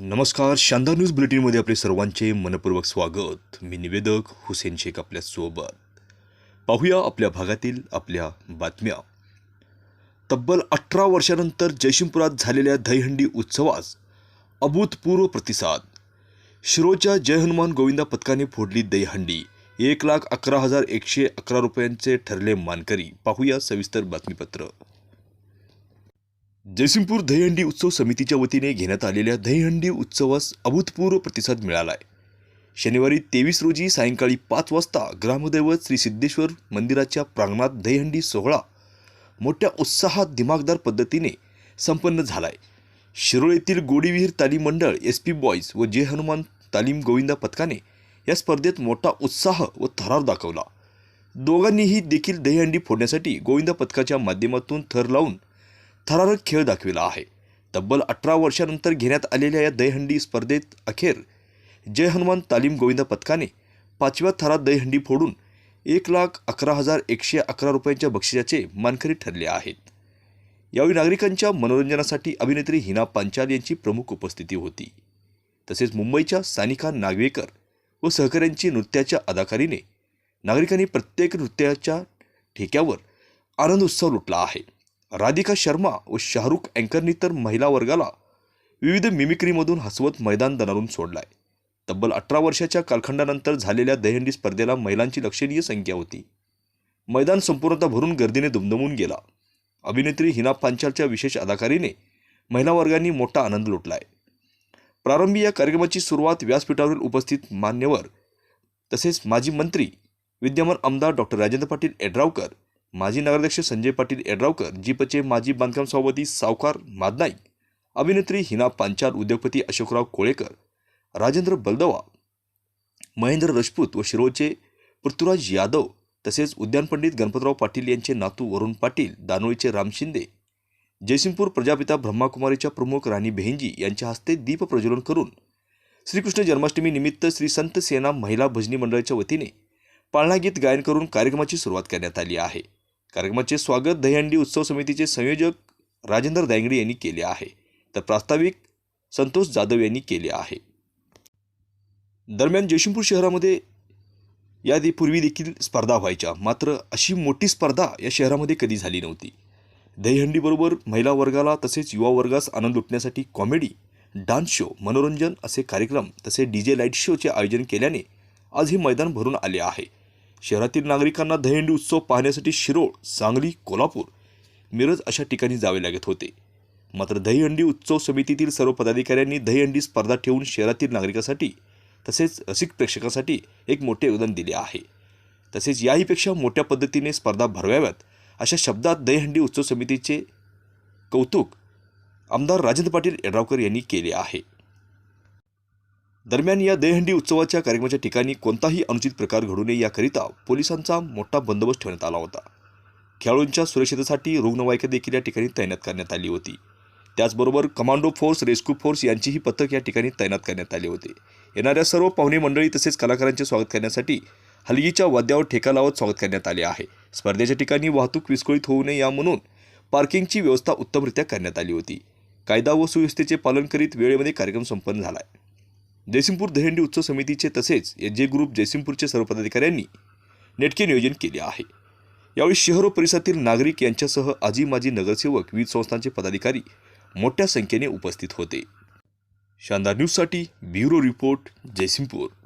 नमस्कार शानदार न्यूज बुलेटिनमध्ये आपले सर्वांचे मनपूर्वक स्वागत. मी निवेदक हुसेन शेख आपल्यासोबत पाहूया आपल्या भागातील आपल्या बातम्या. तब्बल अठरा वर्षानंतर जयसिंगपुरात झालेल्या दहीहंडी उत्सवास अभूतपूर्व प्रतिसाद. शिरोच्या जय हनुमान गोविंदा पथकाने फोडली दहीहंडी. एक लाख अकरा हजार एकशे अकरा रुपयांचे ठरले मानकरी. पाहूया सविस्तर बातमीपत्र. जयसिंगपूर दहीहंडी उत्सव समितीच्या वतीने घेण्यात आलेल्या दहीहंडी उत्सवास अभूतपूर्व प्रतिसाद मिळाला आहे शनिवारी तेवीस रोजी सायंकाळी पाच वाजता ग्रामदैवत श्री सिद्धेश्वर मंदिराच्या प्रांगणात दहीहंडी सोहळा मोठ्या उत्साहात दिमागदार पद्धतीने संपन्न झालाय. शिरोळ येथील गोडीविहीर तालीम मंडळ एस पी बॉईज व जे हनुमान तालीम गोविंदा पथकाने या स्पर्धेत मोठा उत्साह व थरार दाखवला. दोघांनीही देखील दहीहंडी फोडण्यासाठी गोविंदा पथकाच्या माध्यमातून थर लावून थरारक खेळ दाखविला आहे. तब्बल अठरा वर्षानंतर घेण्यात आलेल्या या दहीहंडी स्पर्धेत अखेर जय हनुमान तालीम गोविंदा पथकाने पाचव्या थरात दहीहंडी फोडून एक लाख अकरा हजार एकशे अकरा रुपयांच्या बक्षिसाचे मानकरी ठरले आहेत. यावेळी नागरिकांच्या मनोरंजनासाठी अभिनेत्री हिना पांचाल यांची प्रमुख उपस्थिती होती. तसेच मुंबईच्या सानिका नागवेकर व सहकाऱ्यांची नृत्याच्या अदाकारीने नागरिकांनी प्रत्येक नृत्याच्या ठेक्यावर आनंद उत्सव लुटला आहे. राधिका शर्मा व शाहरुख अँकरनी तर महिला वर्गाला विविध मिमिक्रीमधून हसवत मैदान दणारून सोडलाय. तब्बल अठरा वर्षाच्या कालखंडानंतर झालेल्या दहंडी स्पर्धेला महिलांची लक्षणीय संख्या होती. मैदान संपूर्णतः भरून गर्दीने दुमदमून गेला. अभिनेत्री हिना पांचालच्या विशेष अदाकारीने महिला वर्गांनी मोठा आनंद लुटलाय. प्रारंभी या कार्यक्रमाची सुरुवात व्यासपीठावरील उपस्थित मान्यवर तसेच माजी मंत्री विद्यमान आमदार डॉक्टर राजेंद्र पाटील एड्रावकर माजी नगराध्यक्ष संजय पाटील एडरावकर जीपचे माजी बांधकाम सभापती सावकार मादनाईक अभिनेत्री हिना पांचाल उद्योगपती अशोकराव कोळेकर राजेंद्र बलदवा महेंद्र राजपूत व शिरोचे पृथ्वीराज यादव तसेच उद्यान पंडित गणपतराव पाटील यांचे नातू वरुण पाटील दानोळीचे राम शिंदे जयसिंगपूर प्रजापिता ब्रह्माकुमारीच्या प्रमुख राणी बेहेंजी यांच्या हस्ते दीप प्रज्वलन करून श्रीकृष्ण जन्माष्टमी निमित्त श्री संत सेना महिला भजनी मंडळाच्या वतीने पाळणा गीत गायन करून कार्यक्रमाची सुरुवात करण्यात आली आहे. कार्यक्रमाचे स्वागत दहीहंडी उत्सव समितीचे संयोजक राजेंद्र दांगडे यांनी केले आहे. तर प्रास्ताविक संतोष जाधव यांनी केले आहे. दरम्यान जयसिंगपूर शहरामध्ये यादी पूर्वी देखील स्पर्धा व्हायच्या. मात्र अशी मोठी स्पर्धा या शहरामध्ये कधी झाली नव्हती. दहीहंडीबरोबर महिला वर्गाला तसेच युवा वर्गास आनंद लुटण्यासाठी कॉमेडी डान्स शो मनोरंजन असे कार्यक्रम तसे डी जे लाइट शोचे आयोजन केल्याने आज हे मैदान भरून आले आहे. शहरातील नागरिकांना दहीहंडी उत्सव पाहण्यासाठी शिरोळ सांगली कोल्हापूर मिरज अशा ठिकाणी जावे लागत होते. मात्र दहीहंडी उत्सव समितीतील सर्व पदाधिकाऱ्यांनी दहीहंडी स्पर्धा ठेवून शहरातील नागरिकांसाठी तसेच रसिक प्रेक्षकांसाठी एक मोठे योगदान दिले आहे. तसेच याहीपेक्षा मोठ्या पद्धतीने स्पर्धा भरवाव्यात अशा शब्दात दहीहंडी उत्सव समितीचे कौतुक आमदार राजेंद्र पाटील यड्रावकर यांनी केले आहे. दरम्यान या दहीहंडी उत्सवाच्या कार्यक्रमाच्या ठिकाणी कोणताही अनुचित प्रकार घडू नये याकरिता पोलिसांचा मोठा बंदोबस्त ठेवण्यात आला होता. खेळाडूंच्या सुरक्षेसाठी रुग्णवाहिका देखील या ठिकाणी तैनात करण्यात आली होती. त्याचबरोबर कमांडो फोर्स रेस्क्यू फोर्स यांचीही पथक या ठिकाणी तैनात करण्यात आले होते. येणाऱ्या सर्व पाहुणे मंडळी तसेच कलाकारांचे स्वागत करण्यासाठी हलगीच्या वाद्यावर ठेका लावत स्वागत करण्यात आले आहे. स्पर्धेच्या ठिकाणी वाहतूक विस्कळीत होऊ नये या म्हणून पार्किंगची व्यवस्था उत्तमरित्या करण्यात आली होती. कायदा व सुव्यवस्थेचे पालन करीत वेळेमध्ये कार्यक्रम संपन्न झाला आहे जयसिंगपूर दहीहंडी उत्सव समितीचे तसेच एच जे ग्रुप जयसिंगपूरचे सर्व पदाधिकाऱ्यांनी नेटके नियोजन केले आहे. यावेळी शहर व परिसरातील नागरिक यांच्यासह आजी माजी नगरसेवक विविध संस्थांचे पदाधिकारी मोठ्या संख्येने उपस्थित होते. शानदार न्यूजसाठी ब्युरो रिपोर्ट जयसिंगपूर.